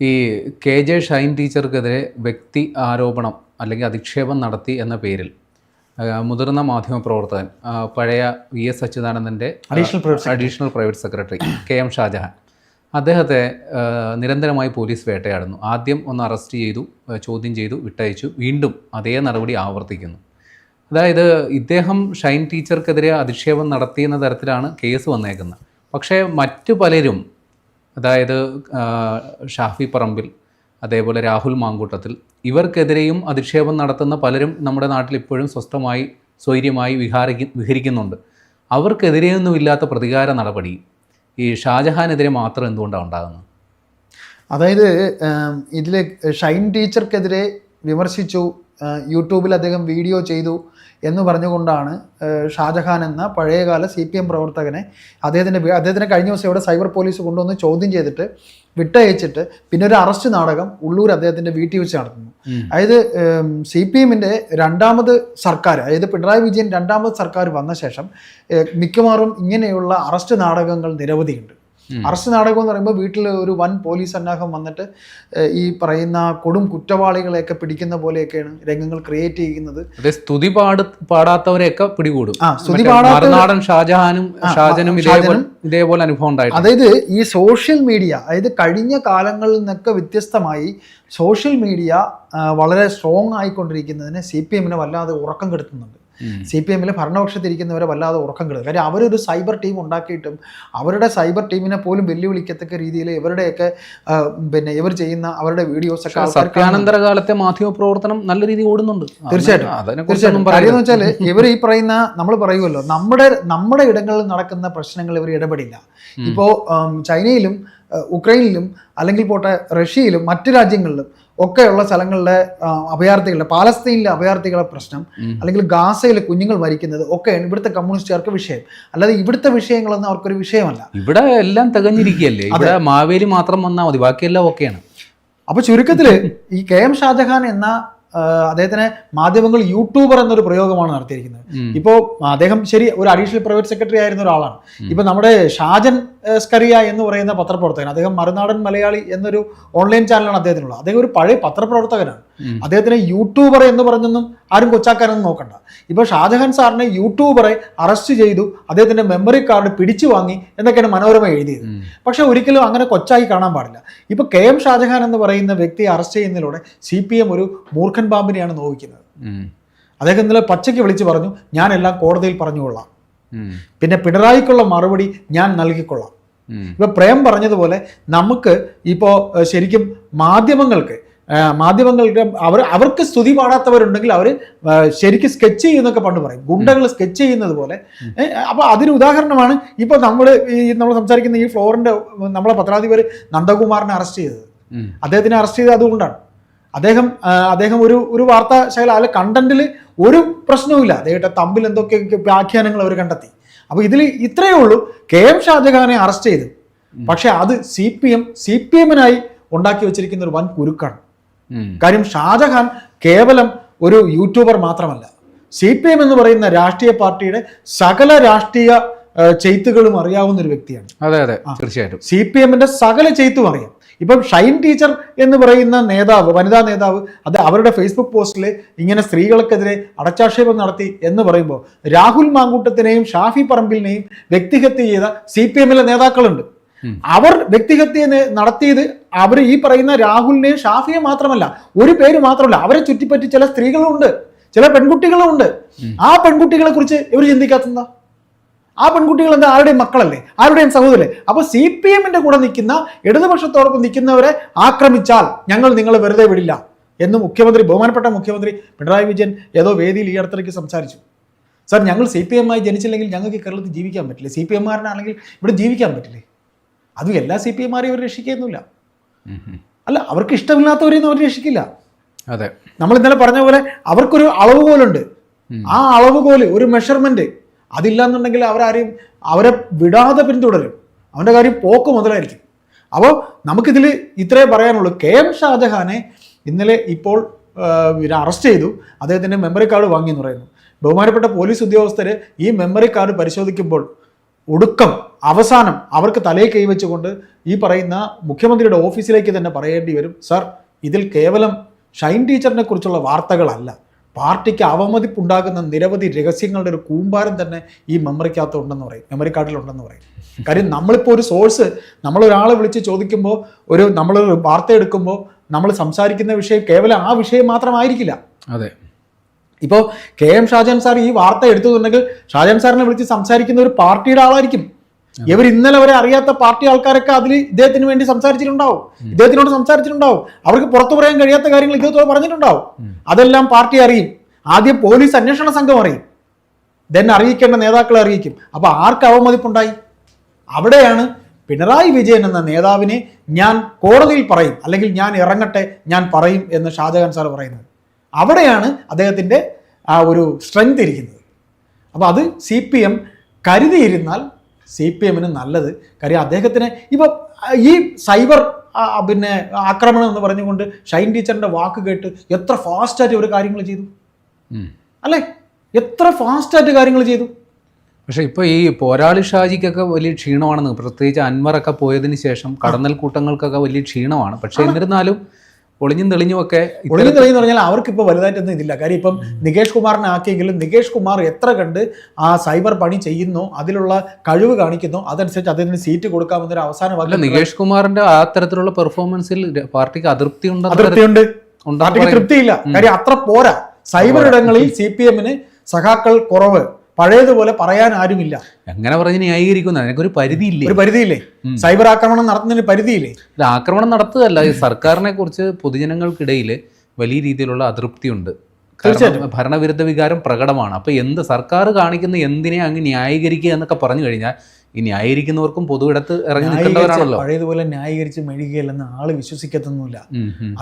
ഈ K J Shine ടീച്ചർക്കെതിരെ വ്യക്തി ആരോപണം അല്ലെങ്കിൽ അധിക്ഷേപം നടത്തി എന്ന പേരിൽ മുതിർന്ന മാധ്യമപ്രവർത്തകൻ പഴയ V S അച്യുതാനന്ദന്റെ additional private secretary K M Shajahan. അദ്ദേഹത്തെ നിരന്തരമായി പോലീസ് വേട്ടയാടുന്നു. ആദ്യം ഒന്ന് അറസ്റ്റ് ചെയ്തു ചോദ്യം ചെയ്തു വിട്ടയച്ചു വീണ്ടും അതേ നടപടി ആവർത്തിക്കുന്നു. അതായത് ഇദ്ദേഹം ഷൈൻ ടീച്ചർക്കെതിരെ അധിക്ഷേപം നടത്തിയെന്ന തരത്തിലാണ് കേസ് വന്നേക്കുന്നത്. പക്ഷേ മറ്റു പലരും അതായത് ഷാഫി പറമ്പിൽ അതേപോലെ രാഹുൽ മാങ്കൂട്ടത്തിൽ ഇവർക്കെതിരെയും അധിക്ഷേപം നടത്തുന്ന പലരും നമ്മുടെ നാട്ടിൽ ഇപ്പോഴും സ്വസ്ഥമായി സ്വൈര്യമായി വിഹാരിക്ക വിഹരിക്കുന്നുണ്ട്. അവർക്കെതിരെയൊന്നുമില്ലാത്ത പ്രതികാര നടപടി ഈ ഷാജഹാനെതിരെ മാത്രം എന്തുകൊണ്ടാണ് ഉണ്ടാകുന്നത്? അതായത് ഇതിലെ ഷൈൻ ടീച്ചർക്കെതിരെ വിമർശിച്ചു യൂട്യൂബിൽ അദ്ദേഹം വീഡിയോ ചെയ്തു എന്ന് പറഞ്ഞുകൊണ്ടാണ് ഷാജഹാൻ എന്ന പഴയകാല സി പി എം പ്രവർത്തകനെ അദ്ദേഹത്തിന്റെ അദ്ദേഹത്തിനെ കഴിഞ്ഞ ദിവസം ഇവിടെ സൈബർ പോലീസ് കൊണ്ടുവന്ന് ചോദ്യം ചെയ്തിട്ട് വിട്ടയച്ചിട്ട് പിന്നെ ഒരു അറസ്റ്റ് നാടകം ഉള്ളൂർ അദ്ദേഹത്തിന്റെ വീട്ടിൽ വെച്ച് നടത്തുന്നു. അതായത് സി പി എമ്മിന്റെ രണ്ടാമത് സർക്കാർ അതായത് പിണറായി വിജയൻ രണ്ടാമത് സർക്കാർ വന്ന ശേഷം മിക്കവാറും ഇങ്ങനെയുള്ള അറസ്റ്റ് നാടകങ്ങൾ നിരവധിയുണ്ട്. അറസ്റ്റ് നാടകം എന്ന് പറയുമ്പോൾ വീട്ടിൽ ഒരു വൻ പോലീസ് സന്നാഹം വന്നിട്ട് ഈ പറയുന്ന കൊടും കുറ്റവാളികളെയൊക്കെ പിടിക്കുന്ന പോലെയൊക്കെയാണ് രംഗങ്ങൾ ക്രിയേറ്റ് ചെയ്യുന്നത്. സ്തുതി പാട് പാടാത്തവരെയൊക്കെ പിടികൂടും. സ്തുതി പാടാത്ത ഷാജഹാനും ഷാജനും ഇതേപോലെ അനുഭവം ഉണ്ടായിട്ടുണ്ട്. അതായത് ഈ സോഷ്യൽ മീഡിയ അതായത് കഴിഞ്ഞ കാലങ്ങളിൽ നിന്നൊക്കെ വ്യത്യസ്തമായി സോഷ്യൽ മീഡിയ വളരെ സ്ട്രോങ് ആയിക്കൊണ്ടിരിക്കുന്നതിന് സി പി എമ്മിനെ വല്ലാതെ ഉറക്കം കെടുത്തുന്നുണ്ട്. സി പി എമ്മിൽ ഭരണപക്ഷത്തിരിക്കുന്നവരെ വല്ലാതെ ഉറക്കം കെടുത്തും കാര്യം അവരൊരു സൈബർ ടീം ഉണ്ടാക്കിയിട്ടും അവരുടെ സൈബർ ടീമിനെ പോലും വെല്ലുവിളിക്കത്തക്ക രീതിയിൽ ഇവരുടെയൊക്കെ പിന്നെ ഇവർ ചെയ്യുന്ന അവരുടെ വീഡിയോസ് ഒക്കെ സത്യാനന്തര കാലത്തെ മാധ്യമ പ്രവർത്തനം നല്ല രീതിയിൽ ഓടുന്നുണ്ട്. തീർച്ചയായിട്ടും. തീർച്ചയായിട്ടും. പറയുന്നത് വെച്ചാൽ ഇവർ ഈ പറയുന്ന നമ്മൾ പറയുമല്ലോ നമ്മുടെ നമ്മുടെ ഇടങ്ങളിൽ നടക്കുന്ന പ്രശ്നങ്ങൾ ഇവർ ഇടപെടില്ല. ഇപ്പോൾ ചൈനയിലും ഉക്രൈനിലും അല്ലെങ്കിൽ പോട്ടെ റഷ്യയിലും മറ്റു രാജ്യങ്ങളിലും ഒക്കെയുള്ള സ്ഥലങ്ങളിലെ അഭയാർത്ഥികളുടെ പാലസ്തീനിലെ അഭയാർത്ഥികളുടെ പ്രശ്നം അല്ലെങ്കിൽ ഗാസയിലെ കുഞ്ഞുങ്ങൾ മരിക്കുന്നത് ഒക്കെയാണ് ഇവിടുത്തെ കമ്മ്യൂണിസ്റ്റുകാർക്ക് വിഷയം. അല്ലാതെ ഇവിടുത്തെ വിഷയങ്ങളൊന്നും അവർക്കൊരു വിഷയമല്ല. ഇവിടെ എല്ലാം തികഞ്ഞിരിക്കുകയല്ലേ? ഇവിടെ മാവേലി മാത്രം വന്നാൽ മതി ബാക്കിയെല്ലാം ഓക്കെയാണ് അപ്പൊ ചുരുക്കത്തിൽ ഈ കെ എം ഷാജഹാൻ എന്ന അദ്ദേഹത്തിന് മാധ്യമങ്ങൾ യൂട്യൂബർ എന്നൊരു പ്രയോഗമാണ് നടത്തിയിരിക്കുന്നത്. ഇപ്പോൾ ഇപ്പോ അദ്ദേഹം ശരി ഒരു അഡീഷണൽ പ്രൈവറ്റ് സെക്രട്ടറി ആയിരുന്ന ഒരാളാണ്. ഇപ്പൊ നമ്മുടെ ഷാജൻ സ്കറിയ എന്ന് പറയുന്ന പത്രപ്രവർത്തകൻ അദ്ദേഹം മറുനാടൻ മലയാളി എന്നൊരു ഓൺലൈൻ ചാനലാണ് അദ്ദേഹത്തിനുള്ളത്. അദ്ദേഹം ഒരു പഴയ പത്രപ്രവർത്തകനാണ്. അദ്ദേഹത്തിനെ യൂട്യൂബർ എന്ന് പറഞ്ഞൊന്നും ആരും കൊച്ചാക്കാനൊന്നും നോക്കണ്ട. ഇപ്പൊ ഷാജഹാൻ സാറിനെ യൂട്യൂബറെ അറസ്റ്റ് ചെയ്തു അദ്ദേഹത്തിന്റെ മെമ്മറി കാർഡ് പിടിച്ചു വാങ്ങി എന്നൊക്കെയാണ് മനോരമ എഴുതിയത്. പക്ഷെ ഒരിക്കലും അങ്ങനെ കൊച്ചായി കാണാൻ പാടില്ല. ഇപ്പൊ കെ എം ഷാജഹാൻ എന്ന് പറയുന്ന വ്യക്തിയെ അറസ്റ്റ് ചെയ്യുന്നതിലൂടെ സി പി എം ഒരു മൂർഖൻ പാമ്പിനെയാണ് നോവിക്കുന്നത്. അദ്ദേഹം ഇന്നലെ പച്ചയ്ക്ക് വിളിച്ചു പറഞ്ഞു ഞാനെല്ലാം എല്ലാം കോടതിയിൽ പറഞ്ഞുകൊള്ളാം. പിന്നെ പിണറായിക്കുള്ള മറുപടി ഞാൻ നൽകിക്കൊള്ളാം. ഇപ്പൊ പ്രേം പറഞ്ഞതുപോലെ നമുക്ക് ഇപ്പോൾ ശരിക്കും മാധ്യമങ്ങൾക്ക് മാധ്യമങ്ങൾക്ക് അവർ അവർക്ക് സ്തുതി പാടാത്തവരുണ്ടെങ്കിൽ അവർ ശരിക്കും സ്കെച്ച് ചെയ്യുന്നൊക്കെ പണ്ട് പറയും. ഗുണ്ടകൾ സ്കെച്ച് ചെയ്യുന്നത് പോലെ. അപ്പോൾ അതിന് ഉദാഹരണമാണ് ഇപ്പോൾ നമ്മൾ ഈ നമ്മൾ സംസാരിക്കുന്ന ഈ ഫ്ലോറിന്റെ നമ്മളെ പത്രാധിപർ നന്ദകുമാറിനെ അറസ്റ്റ് ചെയ്തത്. അദ്ദേഹത്തിനെ അറസ്റ്റ് ചെയ്തത് അതുകൊണ്ടാണ്. അദ്ദേഹം അദ്ദേഹം ഒരു ഒരു വാർത്താ ശൈല അല്ല കണ്ടന്റിൽ ഒരു പ്രശ്നവുമില്ല. അദ്ദേഹത്തെ തമ്പിൽ എന്തൊക്കെ വ്യാഖ്യാനങ്ങൾ അവർ കണ്ടെത്തി. അപ്പോൾ ഇതിൽ ഇത്രയേ ഉള്ളൂ. കെ എം ഷാജഹാനെ അറസ്റ്റ് ചെയ്തു. പക്ഷേ അത് C P M C P എമ്മിനായി ഉണ്ടാക്കി വെച്ചിരിക്കുന്ന ഒരു വൻ കുരുക്കാണ്. കാര്യം ഷാജഹാൻ കേവലം ഒരു യൂട്യൂബർ മാത്രമല്ല. സി പി എം എന്ന് പറയുന്ന രാഷ്ട്രീയ പാർട്ടിയുടെ സകല രാഷ്ട്രീയ ചെയ്ത്തുകളും അറിയാവുന്ന ഒരു വ്യക്തിയാണ്. അതെ അതെ. തീർച്ചയായിട്ടും. സി പി എമ്മിന്റെ സകല ചെയ്ത്തും അറിയാം. ഇപ്പം ഷൈൻ ടീച്ചർ എന്ന് പറയുന്ന നേതാവ് വനിതാ നേതാവ് അത് അവരുടെ ഫേസ്ബുക്ക് പോസ്റ്റിൽ ഇങ്ങനെ സ്ത്രീകൾക്കെതിരെ അടച്ചാക്ഷേപം നടത്തി എന്ന് പറയുമ്പോൾ രാഹുൽ മാങ്കൂട്ടത്തിനെയും ഷാഫി പറമ്പിലിനെയും വ്യക്തിഹത്യ ചെയ്ത സി പി എമ്മിലെ നേതാക്കളുണ്ട്. അവർ വ്യക്തിഹത്യ നടത്തിയത് അവർ ഈ പറയുന്ന രാഹുലിനെ ഷാഫിയെ മാത്രമല്ല ഒരു പേര് മാത്രമല്ല അവരെ ചുറ്റിപ്പറ്റി ചില സ്ത്രീകളുണ്ട് ചില പെൺകുട്ടികളും ഉണ്ട് ആ പെൺകുട്ടികളെ കുറിച്ച് ഇവർ ചിന്തിക്കാത്തതാ ആ പെൺകുട്ടികൾ എന്താ? ആരുടെയും മക്കളല്ലേ? ആരുടെയും സഹോദരല്ലേ? അപ്പൊ സി പി എമ്മിന്റെ കൂടെ നിൽക്കുന്ന ഇടതുപക്ഷത്തോടൊപ്പം നിൽക്കുന്നവരെ ആക്രമിച്ചാൽ ഞങ്ങൾ നിങ്ങളെ വെറുതെ വിടില്ല എന്ന് മുഖ്യമന്ത്രി ബഹുമാനപ്പെട്ട മുഖ്യമന്ത്രി പിണറായി വിജയൻ ഏതോ വേദിയിൽ ഈ അടുത്തിടയ്ക്ക് സംസാരിച്ചു. സാർ ഞങ്ങൾ സി പി എം ആയി ജനിച്ചില്ലെങ്കിൽ ഞങ്ങൾക്ക് കേരളത്തിൽ ജീവിക്കാൻ പറ്റില്ല? സി പി എമ്മാരനാണെങ്കിൽ ഇവിടെ ജീവിക്കാൻ പറ്റില്ലേ? അതും എല്ലാ സി പി എമാരെയും അവർ രക്ഷിക്കുന്നില്ല. അല്ല അവർക്ക് ഇഷ്ടമില്ലാത്തവരെയൊന്നും അവർ രക്ഷിക്കില്ല. അതെ. നമ്മൾ ഇന്നലെ പറഞ്ഞ പോലെ അവർക്കൊരു അളവുകോലുണ്ട്. പോലുണ്ട് ആ അളവുകോൽ ഒരു മെഷർമെന്റ് അതില്ലാന്നുണ്ടെങ്കിൽ അവരാരെയും അവരെ വിടാതെ പിന്തുടരും. അവന്റെ കാര്യം പോക്ക് മുതലായിരിക്കും. അപ്പോൾ നമുക്കിതിൽ ഇത്രേ പറയാനുള്ളൂ. കെ എം ഷാജഹാനെ ഇന്നലെ ഇപ്പോൾ അറസ്റ്റ് ചെയ്തു. അദ്ദേഹത്തിന്റെ മെമ്മറി കാർഡ് വാങ്ങി എന്ന് പറയുന്നു. ബഹുമാനപ്പെട്ട പോലീസ് ഉദ്യോഗസ്ഥർ ഈ മെമ്മറി കാർഡ് പരിശോധിക്കുമ്പോൾ ഒടുക്കം അവസാനം അവർക്ക് തലയിൽ കൈവച്ചുകൊണ്ട് ഈ പറയുന്ന മുഖ്യമന്ത്രിയുടെ ഓഫീസിലേക്ക് തന്നെ പറയേണ്ടി വരും. സർ ഇതിൽ കേവലം ഷൈൻ ടീച്ചറിനെ കുറിച്ചുള്ള വാർത്തകളല്ല. പാർട്ടിക്ക് അവമതിപ്പുണ്ടാകുന്ന നിരവധി രഹസ്യങ്ങളുടെ ഒരു കൂമ്പാരം തന്നെ ഈ മെമ്മറിക്കകത്ത് ഉണ്ടെന്ന് പറയും. മെമ്മറി കാർഡിലുണ്ടെന്ന് പറയും. കാര്യം നമ്മളിപ്പോൾ ഒരു സോഴ്സ് നമ്മളൊരാളെ വിളിച്ച് ചോദിക്കുമ്പോൾ ഒരു നമ്മളൊരു വാർത്ത എടുക്കുമ്പോൾ നമ്മൾ സംസാരിക്കുന്ന വിഷയം കേവലം ആ വിഷയം മാത്രമായിരിക്കില്ല. അതെ. ഇപ്പോൾ കെ എം ഷാജാൻ സാർ ഈ വാർത്ത എടുത്തുണ്ടെങ്കിൽ ഷാജാൻ സാറിനെ വിളിച്ച് സംസാരിക്കുന്ന ഒരു പാർട്ടിയുടെ ആളായിരിക്കും. ഇവർ ഇന്നലെ വരെ അറിയാത്ത പാർട്ടി ആൾക്കാരൊക്കെ അതിൽ ഇദ്ദേഹത്തിന് വേണ്ടി സംസാരിച്ചിട്ടുണ്ടാവും. ഇദ്ദേഹത്തിനോട് സംസാരിച്ചിട്ടുണ്ടാവും. അവർക്ക് പുറത്തു പറയാൻ കഴിയാത്ത കാര്യങ്ങൾ ഇദ്ദേഹത്തോട് പറഞ്ഞിട്ടുണ്ടാവും. അതെല്ലാം പാർട്ടി അറിയും. ആദ്യം പോലീസ് അന്വേഷണ സംഘം അറിയും. ദെൻ അറിയിക്കേണ്ട നേതാക്കളെ അറിയിക്കും. അപ്പൊ ആർക്ക് അവമതിപ്പുണ്ടായി? അവിടെയാണ് പിണറായി വിജയൻ എന്ന നേതാവിനെ ഞാൻ കോടതിയിൽ പറയും. അല്ലെങ്കിൽ ഞാൻ ഇറങ്ങട്ടെ ഞാൻ പറയും എന്ന് ഷാജഹാൻ സാർ പറയുന്നത്. അവിടെയാണ് അദ്ദേഹത്തിന്റെ ആ ഒരു സ്ട്രെങ്ത് ഇരിക്കുന്നത്. അപ്പോൾ അത് സി പി എം കരുതിയിരുന്നാൽ സി പി എമ്മിന് നല്ലത്. കാര്യം അദ്ദേഹത്തിന് ഇപ്പം ഈ സൈബർ പിന്നെ ആക്രമണം എന്ന് പറഞ്ഞുകൊണ്ട് ഷൈൻ ടീച്ചറിന്റെ വാക്ക് കേട്ട് എത്ര ഫാസ്റ്റായിട്ട് ഒരു കാര്യങ്ങൾ ചെയ്തു. അല്ലേ? എത്ര ഫാസ്റ്റായിട്ട് കാര്യങ്ങൾ ചെയ്തു. പക്ഷേ ഇപ്പോൾ ഈ പോരാളി ഷാജിക്കൊക്കെ വലിയ ക്ഷീണമാണെന്ന് പ്രത്യേകിച്ച് അൻവറൊക്കെ പോയതിന് ശേഷം കടന്നൽ കൂട്ടങ്ങൾക്കൊക്കെ വലിയ ക്ഷീണമാണ്. പക്ഷേ എന്നിരുന്നാലും ഒളിഞ്ഞും തെളിഞ്ഞും ഒക്കെ ഒളിഞ്ഞു തെളിയെന്ന് പറഞ്ഞാൽ അവർക്ക് ഇപ്പോൾ വലുതായിട്ടൊന്നും ഇതില്ല. കാര്യം ഇപ്പം നികേഷ് കുമാറിനെ ആക്കിയെങ്കിലും നികേഷ് കുമാർ എത്ര കണ്ട് ആ സൈബർ പണി ചെയ്യുന്നു അതിലുള്ള കഴിവ് കാണിക്കുന്നു അതനുസരിച്ച് അദ്ദേഹത്തിന് സീറ്റ് കൊടുക്കാമെന്നൊരു അവസാന അല്ല വാക്ക് നികേഷ് കുമാറിന്റെ ആ തരത്തിലുള്ള പെർഫോമൻസിൽ പാർട്ടിക്ക് അതൃപ്തി ഉണ്ട് അതൃപ്തിയുണ്ട്. ഉണ്ട് പാർട്ടിക്ക് തൃപ്തിയില്ല. കാര്യം അത്ര പോരാ. സൈബർ ഇടങ്ങളിൽ സി പി എമ്മിന് സഖാക്കൾ കുറവ്. പഴയതുപോലെ പറയാൻ ആരുമില്ല. എങ്ങനെ പറഞ്ഞ് ന്യായീകരിക്കുന്നു? ഒരു പരിധിയില്ലേ? ഒരു പരിധിയില്ലേ? സൈബർ ആക്രമണം നടത്തുന്നതിന് പരിധിയില്ലേ? ആക്രമണം നടത്തുകയല്ല ഈ സർക്കാരിനെ കുറിച്ച് പൊതുജനങ്ങൾക്കിടയിൽ വലിയ രീതിയിലുള്ള അതൃപ്തിയുണ്ട്. തീർച്ചയായിട്ടും. ഭരണവിരുദ്ധ വികാരം പ്രകടമാണ്. അപ്പൊ എന്ത് സർക്കാർ കാണിക്കുന്ന എന്തിനെ അങ്ങ് ന്യായീകരിക്കുക എന്നൊക്കെ പറഞ്ഞു കഴിഞ്ഞാൽ ഈ ന്യായീകരിക്കുന്നവർക്കും പൊതുവിടത്ത് ഇറങ്ങി ന്യായീകരിച്ച് നിൽക്കേണ്ടവരാണല്ലോ പഴയതുപോലെ ന്യായീകരിച്ച് മെഴുകിയല്ലെന്ന് ആൾ വിശ്വസിക്കത്തൊന്നുമില്ല.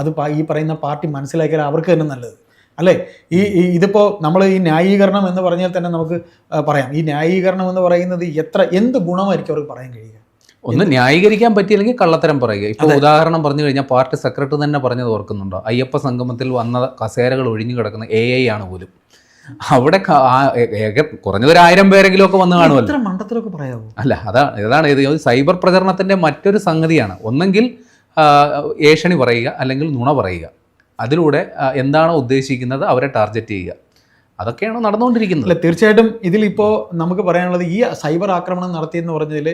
അത് ഈ പറയുന്ന പാർട്ടി മനസ്സിലാക്കിയാൽ അവർക്ക് തന്നെ നല്ലത്. അല്ലേ? ഈ ഇതിപ്പോൾ നമ്മൾ ഈ ന്യായീകരണം എന്ന് പറഞ്ഞാൽ തന്നെ നമുക്ക് പറയാം. ഈ ന്യായീകരണം എന്ന് പറയുന്നത് എത്ര എന്ത് ഗുണമായിരിക്കും അവർക്ക് പറയാൻ കഴിയുക? ഒന്ന് ന്യായീകരിക്കാൻ പറ്റിയില്ലെങ്കിൽ കള്ളത്തരം പറയുക. ഇപ്പോൾ ഉദാഹരണം പറഞ്ഞു കഴിഞ്ഞാൽ പാർട്ടി സെക്രട്ടറി തന്നെ പറഞ്ഞത് ഓർക്കുന്നുണ്ടോ? അയ്യപ്പ സംഗമത്തിൽ വന്ന കസേരകൾ ഒഴിഞ്ഞു കിടക്കുന്ന എ ഐ ആണ് പോലും. അവിടെ കുറഞ്ഞത് ഒരു ആയിരം പേരെങ്കിലും ഒക്കെ വന്ന് കാണുമല്ലോ. അല്ല അതാണ് ഇതാണ് ഇത്. ഇത് സൈബർ പ്രചരണത്തിന്റെ മറ്റൊരു സംഗതിയാണ്. ഒന്നെങ്കിൽ ഏഷണി പറയുക അല്ലെങ്കിൽ നുണ പറയുക. അതിലൂടെ എന്താണോ ഉദ്ദേശിക്കുന്നത് അവരെ ടാർഗറ്റ് ചെയ്യുക. അതൊക്കെയാണ് നടന്നുകൊണ്ടിരിക്കുന്നത്? അല്ല തീർച്ചയായിട്ടും ഇതിലിപ്പോൾ നമുക്ക് പറയാനുള്ളത് ഈ സൈബർ ആക്രമണം നടത്തിയെന്ന് പറഞ്ഞതിൽ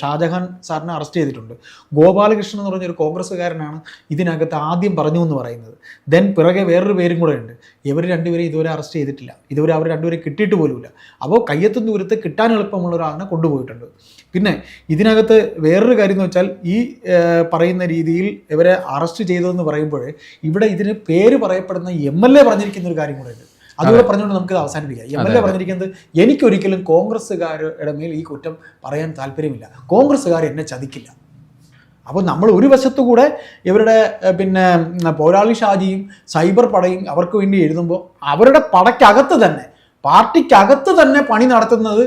ഷാജഹാൻ സാറിനെ അറസ്റ്റ് ചെയ്തിട്ടുണ്ട്. ഗോപാലകൃഷ്ണൻ എന്ന് പറഞ്ഞൊരു കോൺഗ്രസ്സുകാരനാണ് ഇതിനകത്ത് ആദ്യം പറഞ്ഞു എന്ന് പറയുന്നത്. ദെൻ പിറകെ വേറൊരു പേരും കൂടെ ഉണ്ട്. ഇവർ രണ്ടുപേരും ഇതുവരെ അറസ്റ്റ് ചെയ്തിട്ടില്ല. ഇതുവരെ അവർ രണ്ടുപേരെ കിട്ടിയിട്ട് പോലുമില്ല. അപ്പോൾ കയ്യെത്തും ദൂരത്ത് കിട്ടാൻ എളുപ്പമുള്ള ഒരാളിനെ കൊണ്ടുപോയിട്ടുണ്ട്. പിന്നെ ഇതിനകത്ത് വേറൊരു കാര്യം എന്ന് വെച്ചാൽ ഈ പറയുന്ന രീതിയിൽ ഇവരെ അറസ്റ്റ് ചെയ്തതെന്ന് പറയുമ്പോൾ ഇവിടെ ഇതിന് പേര് പറയപ്പെടുന്ന എം എൽ എ പറഞ്ഞിരിക്കുന്ന ഒരു കാര്യം കൂടെ ഉണ്ട്. അതുകൂടെ പറഞ്ഞുകൊണ്ട് നമുക്ക് ഇത് അവസാനിപ്പിക്കാം എം എൽ എ പറഞ്ഞിരിക്കുന്നത് എനിക്കൊരിക്കലും കോൺഗ്രസ്സുകാരുടെ മേൽ ഈ കുറ്റം പറയാൻ താല്പര്യമില്ല. കോൺഗ്രസ്സുകാർ എന്നെ ചതിക്കില്ല. അപ്പോൾ നമ്മൾ ഒരു വശത്തുകൂടെ ഇവരുടെ പിന്നെ പോരാളി ഷാജിയും സൈബർ പടയും അവർക്ക് വേണ്ടി എഴുതുമ്പോൾ അവരുടെ പടയ്ക്കകത്ത് തന്നെ പാർട്ടിക്കകത്ത് തന്നെ പണി നടത്തുന്നത്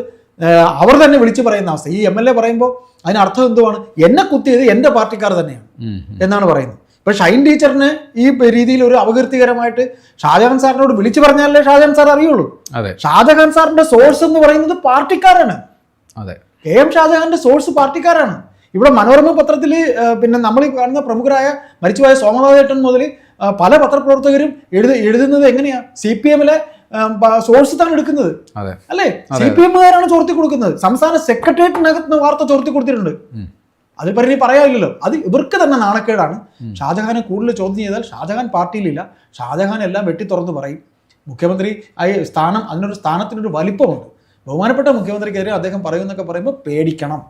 അവർ തന്നെ വിളിച്ചു പറയുന്ന അവസ്ഥ. ഈ എം എൽ എ പറയുമ്പോൾ അതിനർത്ഥം എന്തുവാണ്? എന്നെ കുത്തിയത് എന്റെ പാർട്ടിക്കാർ തന്നെയാണ്. എന്നാണ് പറയുന്നത്. ഇപ്പൊ ഷൈൻ ടീച്ചറിന് ഈ രീതിയിൽ ഒരു അപകീർത്തികരമായിട്ട് ഷാജഹാൻ സാറിനോട് വിളിച്ചു പറഞ്ഞാലേ ഷാജഹാൻ സാർ അറിയുള്ളൂ. അതെ. ഷാജഹാൻ സാറിന്റെ സോഴ്സ് എന്ന് പറയുന്നത് പാർട്ടിക്കാരാണ്. അതെ. കെ എം ഷാജഹാന്റെ സോഴ്സ് പാർട്ടിക്കാരാണ്. ഇവിടെ മനോരമ പത്രത്തിൽ പിന്നെ നമ്മൾ ഈ കാണുന്ന പ്രമുഖരായ മരിച്ചുപോയ സോമനാഥേട്ടൻ മുതൽ പല പത്രപ്രവർത്തകരും എഴുതി എഴുതുന്നത് എങ്ങനെയാ? സി പി എമ്മിലെ സോഴ്സ് തന്നെ എടുക്കുന്നത്. അല്ലേ? സി പി എമ്മുകാരാണ് ചോർത്തി കൊടുക്കുന്നത് സംസ്ഥാന സെക്രട്ടേറിയറ്റിനകത്ത് വാർത്ത ചോർത്തി കൊടുത്തിട്ടുണ്ട്. അതിൽ പറഞ്ഞ് പറയാനില്ലല്ലോ. അത് ഇവർക്ക് തന്നെ നാണക്കേടാണ്. ഷാജഹാനെ കൂടുതൽ ചോദ്യം ചെയ്താൽ ഷാജഹാൻ പാർട്ടിയിലില്ല. ഷാജഹാൻ എല്ലാം വെട്ടി തുറന്ന് പറയും. മുഖ്യമന്ത്രി ആയി സ്ഥാനം അതിനൊരു സ്ഥാനത്തിനൊരു വലിപ്പമുണ്ട്. ബഹുമാനപ്പെട്ട മുഖ്യമന്ത്രിക്കെതിരെ അദ്ദേഹം പറയുമെന്നൊക്കെ പറയുമ്പോൾ പേടിക്കണം.